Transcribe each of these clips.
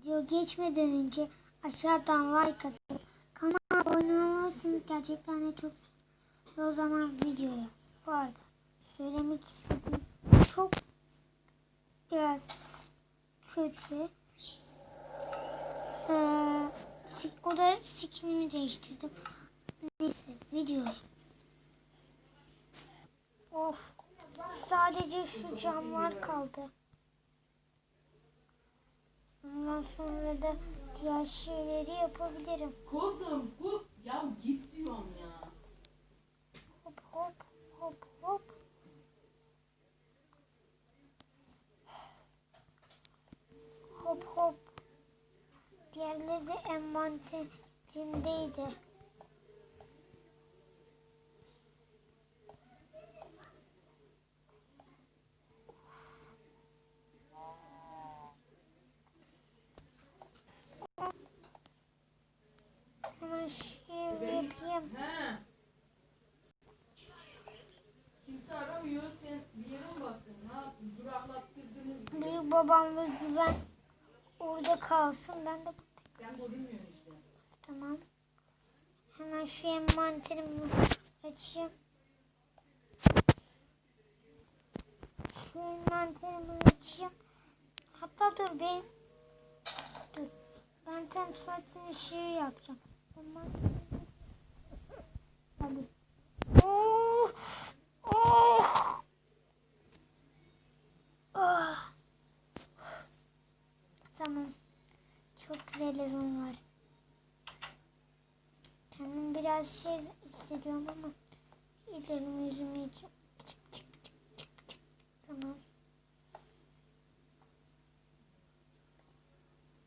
Video geçmeden önce aşağıdan like atıp kanala abone olursanız gerçekten de çok. O zaman videoya. Bu arada söylemek istediğim çok biraz kötü. Ee, o da skinimi değiştirdim. Neyse videoya. Of. Sadece şu camlar kaldı. Ondan sonra da diğer şeyleri yapabilirim. Kuzum kuz ya git diyorum ya. Hop hop hop hop. Hop hop. Diğerleri de envanterimdeydi. Hemen şey yapayım. He. Kimse aramıyor sen bir yere mi bastın? Ne yaptın? Duraklattırdınız. Büyük babam ve güven orada kalsın. Ben de burada. Sen görünmüyorsun işte. Tamam. Hemen şu envanterimi açayım. Şu envanterimi açayım. Hatta dur ben dur. Ben ten saatini şey yapacağım. Tamam. Çok güzel evim var. Kendim biraz şey hissediyorum ama ellerimi yüzümü çık. Tamam.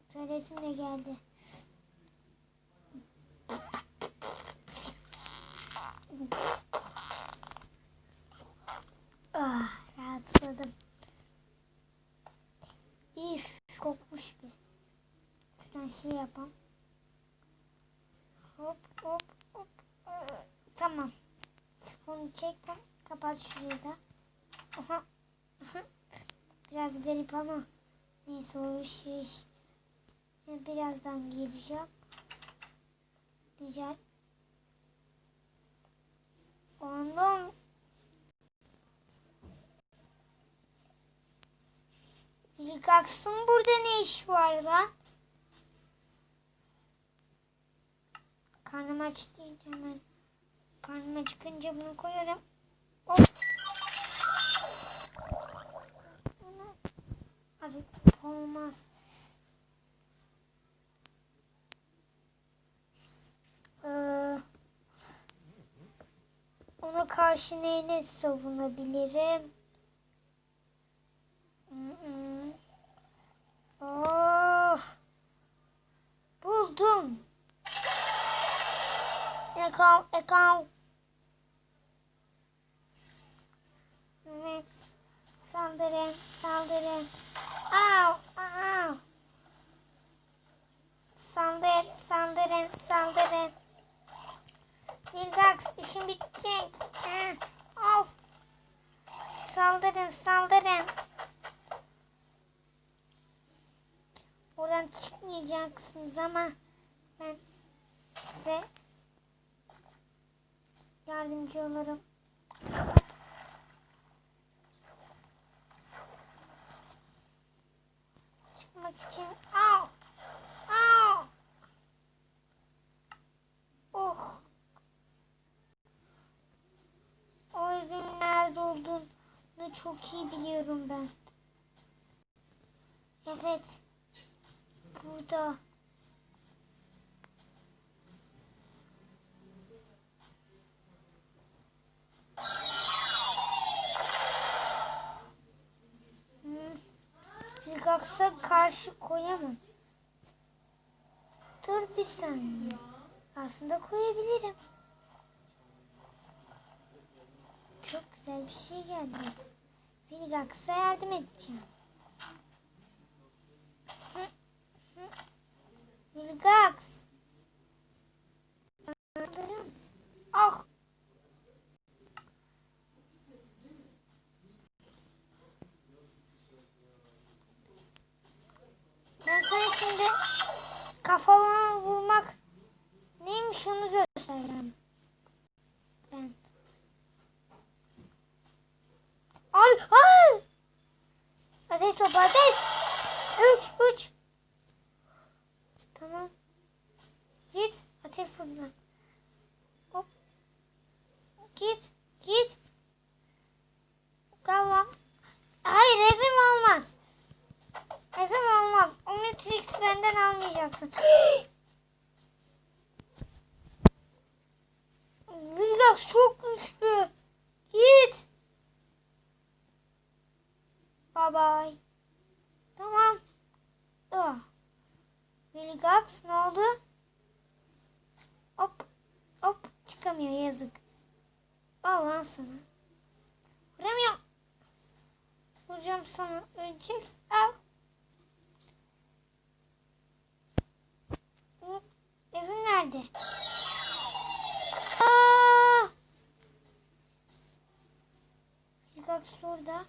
Tuvaletim de geldi. Ah, rahatladım. İf, kokmuş bir. Şuradan şey yapalım. Hop hop hop. Ee, Tamam. Sifonu çektim. Kapat şurayı da. Aha. Aha. Biraz garip ama neyse o şey. Birazdan geleceğim. Güzel. Ondan Yıkaksın burada ne iş var lan? Karnım aç değil hemen. Karnım acıkınca bunu koyarım. Of. Abi olmaz. Ee, ona karşı neyle savunabilirim? Of. Buldum. Ekam, ekam. Evet. Saldırın, saldırın. Au, au. Saldır, saldırın, saldırın. Vilgax, işim bitecek. Ah, Of. Saldırın, saldırın. Buradan çıkmayacaksınız ama ben size yardımcı olurum. Çıkmak için al. Al. Oh. O evin nerede olduğunu çok iyi biliyorum ben. Evet. Burada. Filgax'a karşı koyamam. Dur bir saniye. Aslında koyabilirim. Çok güzel bir şey geldi. Filgax'a yardım edeceğim. Hı, hı. Vilgax. Görüyor musun? Ah. Ben sana şimdi Uç uç. Tamam. Git. Ateş fırına. Hop. Git. Git. Tamam. Hayır evim olmaz. Evim olmaz. Omnitrix benden almayacaksın. Vilgax çok güçlü. Git. Bye bye. Tamam. Ah. Vilgax ne oldu? Hop. Hop. Çıkamıyor yazık. Al lan sana. Vuramıyorum. Vuracağım sana. Ölecek. Al. Evin nerede? Aa! Vilgax orada.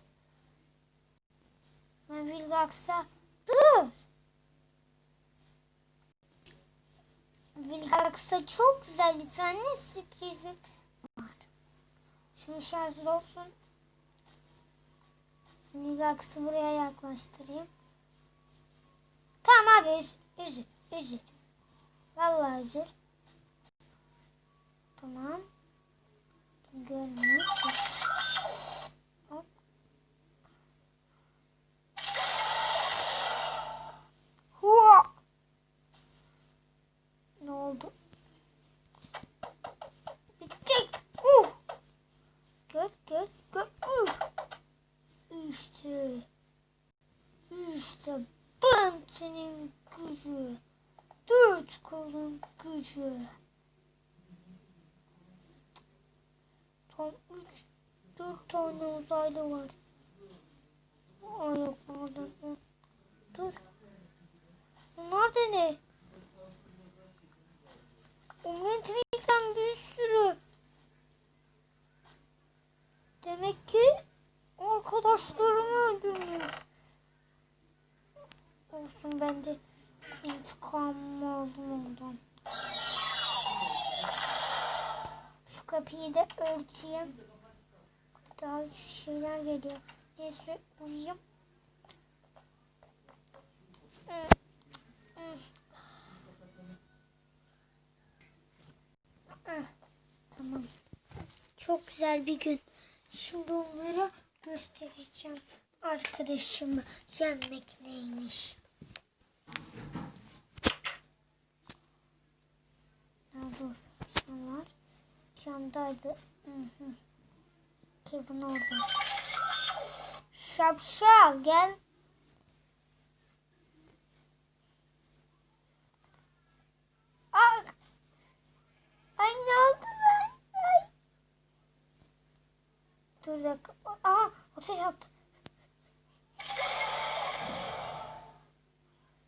Ben Vilgax'a dur. Vilgax'a çok güzel bir tane sürprizim var. Şunu şarj olsun. Vilgax'ı buraya yaklaştırayım. Tamam abi üz, üzül, üzül. Vallahi üzül. Tamam. Görmüyor. Hop. Hua! Ne oldu? Bitecek. Uh! Gör, gör, gör. Uh! İşte. İşte ben senin gücü. Dört kolun gücü. Tam üç, tane uzaylı var. Ay yok orada. Dur. Bunlar da ne? Omnitrix'ten bir sürü. Demek ki arkadaşlarımı öldürmüş. Olsun ben de intikamımı aldım ondan. Şu kapıyı da örteyim. Daha şeyler geliyor. Neyse uyuyayım. Tamam. Çok güzel bir gün. Şimdi onlara göstereceğim. Arkadaşımı yenmek neymiş. Nerede insanlar? Camdaydı. Hı hı. Kevin orada. Şapşal gel. Aa! Ay ne oldu lan? Ay. Dur dakika. Aa ateş attı.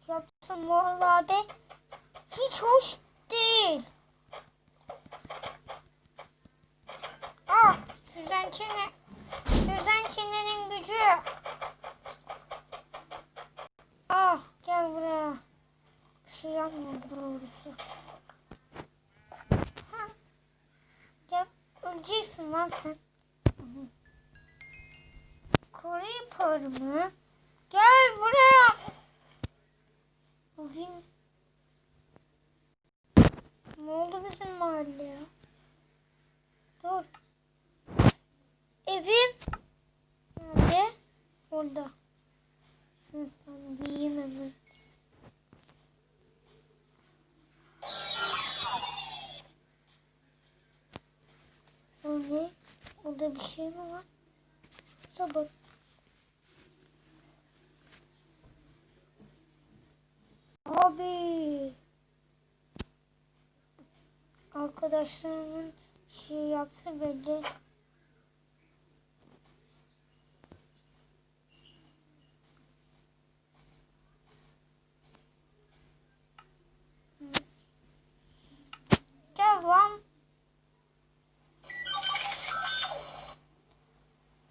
Yapsın vallahi abi. Hiç hoş değil. Aa Süzen Çene. Süzen Çene'nin gücü. Ah gel buraya. Bir şey yapmıyor doğrusu. Ha. Gel öleceksin lan sen. Creeper mı? Gel buraya. Bakayım. Ne oldu bizim mahalleye? Dur. Evim. Nerede? Orada. Hı, ben bir yiyeyim hemen. O ne? Orada bir şey mi var? Sabah. Abi. Arkadaşlarımın şey yaptı belli. Gel lan.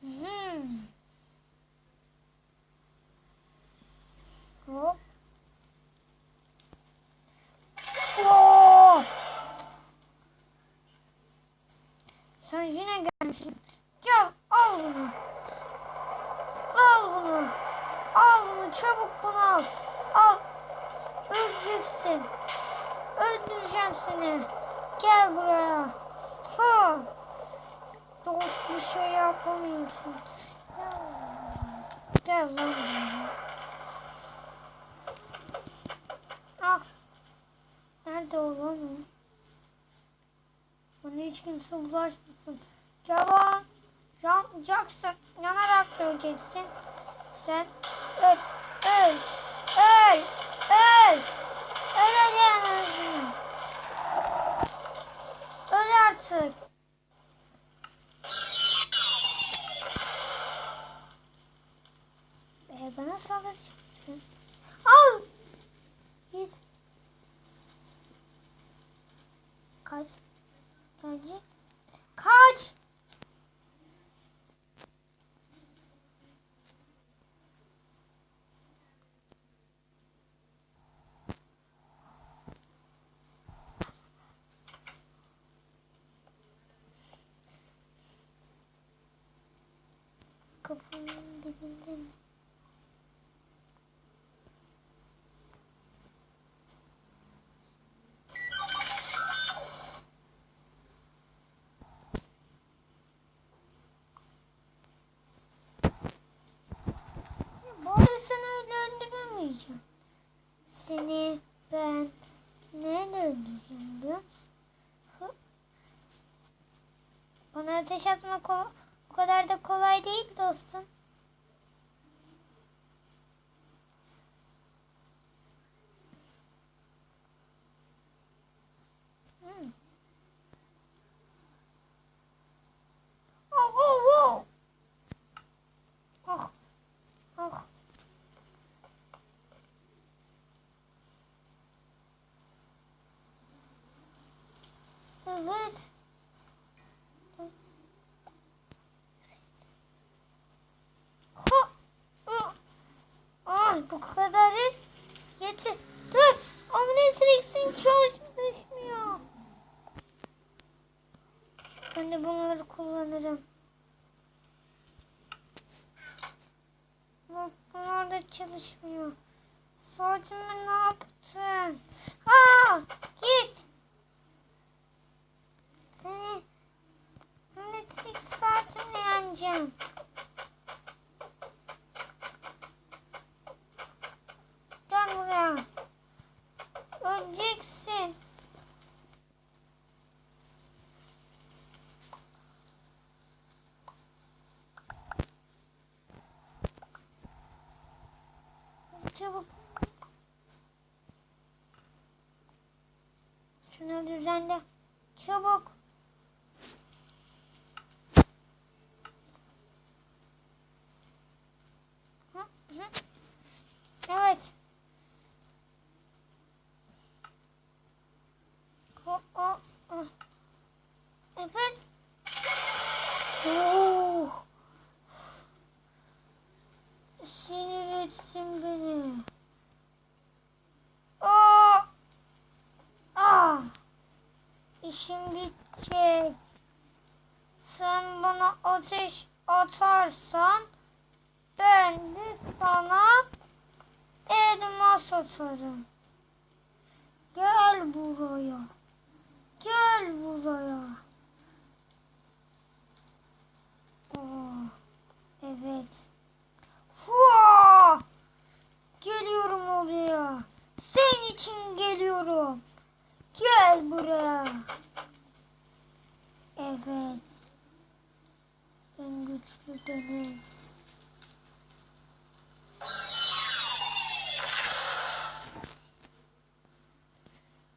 Hmm. Hop. Oo! Sen yine öleceksin. Öldüreceğim seni. Gel buraya. Ha. Dost bir şey yapamıyorsun. Gel lan buraya. Ah. Nerede o lan o? Bana hiç kimse ulaşmasın. Cavan. Yanacaksın. Yanarak öleceksin. Sen öl. Öl. Öl. Öl. Öl hadi yanarcığım. Öl artık. Ee, bana saldıracak? Al. Git. Kaç. помоги. Ben diyor. Hı. Bana ateş atmak o, o kadar da kolay değil dostum. Hmm. Oh, oh, oh. Oh, oh. Evet. Ah! Bu kadarı yeter. Dur. Omnitrix'in çalışmıyor. Ben de bunları kullanırım. Bunlar da çalışmıyor. Saatimi ne yaptın? Aa, git. Seni Omnitrix yeneceğim. Gel buraya. Öleceksin. Çabuk. Şunu düzenle. Çabuk. Hı, hı. Evet. O, o, o. Evet. Etsin beni. Aa. Aa. İşim. Sen bana ateş atarsan ben de sana elmas atarım. Gel buraya. Gel buraya. Oo, evet. Hua! Geliyorum oraya. Senin için geliyorum. Gel buraya. Evet. En güçlü benim.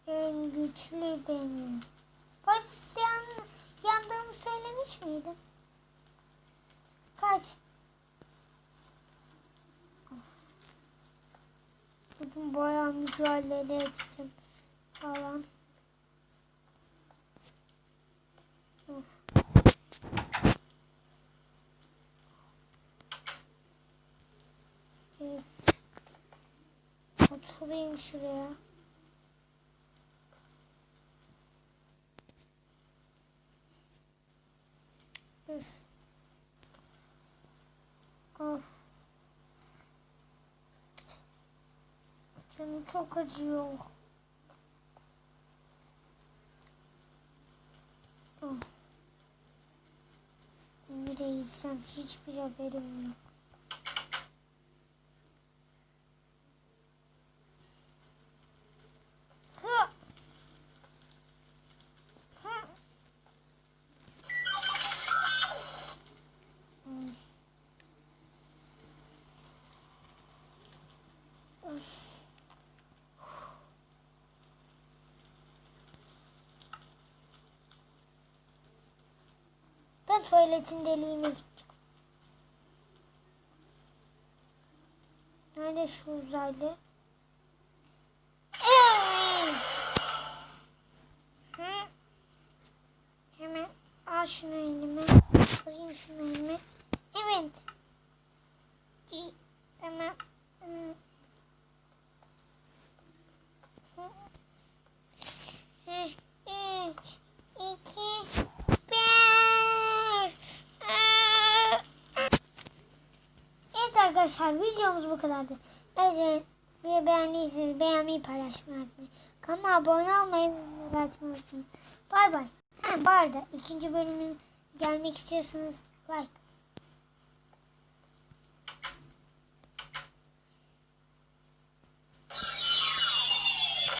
En güçlü benim. Polis yan, yandığımı söylemiş miydim? Kaç. Bugün bayağı mücadele ettim falan. Of. Evet. Oturayım şuraya. Canım çok acıyor. Nereye gitsem hiçbir haberim yok. Tuvaletin deliğine gittim. Nerede şu uzaylı? Evet. Hı. Hemen al şunu elime. Alayım şunu elime. Evet. Di- Tamam. Hı. Hı. Hı. Üç, iki, bir. Aa! Evet arkadaşlar videomuz bu kadardı. Eğer videoyu beğendiyseniz beğenmeyi paylaşmayı unutmayın. Kanalıma abone olmayı ve unutmayın. Bay bay. Ha, bu arada ikinci bölümün gelmek istiyorsanız like